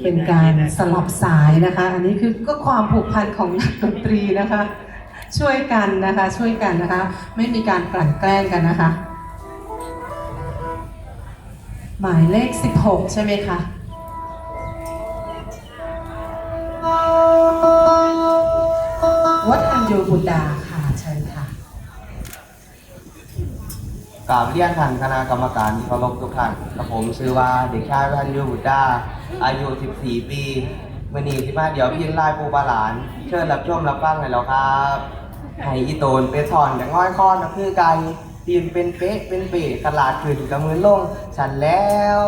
เป็นการสลับสายนะคะ อันนี้คือก็ความผูกพันของนักดนตรีนะคะ ช่วยกันนะคะช่วยกันนะคะ ไม่มีการกลั่นแกล้งกันนะคะ หมายเลข 16 ใช่ไหมคะวัดอัญโยบุดาค่ะเชิญค่ะ กราบเรียนท่านคณะกรรมการที่เคารพทุกท่านกับผมชื่อว่าเด็กชายพันยูบุตราอายุ 14 ปีวันนี้ที่มาเดี๋ยวพินไล่ปูปลาหลาน เชิญรับชมรับฟังหน่อยแล้วครับไห้อีโตนเป็นทอนอย่างง่อยค้อนนะคือไก่ตีนเป็นเป๊ะเป็นเป๊ะตลาดขึ้นกับมือลงฉันแล้ว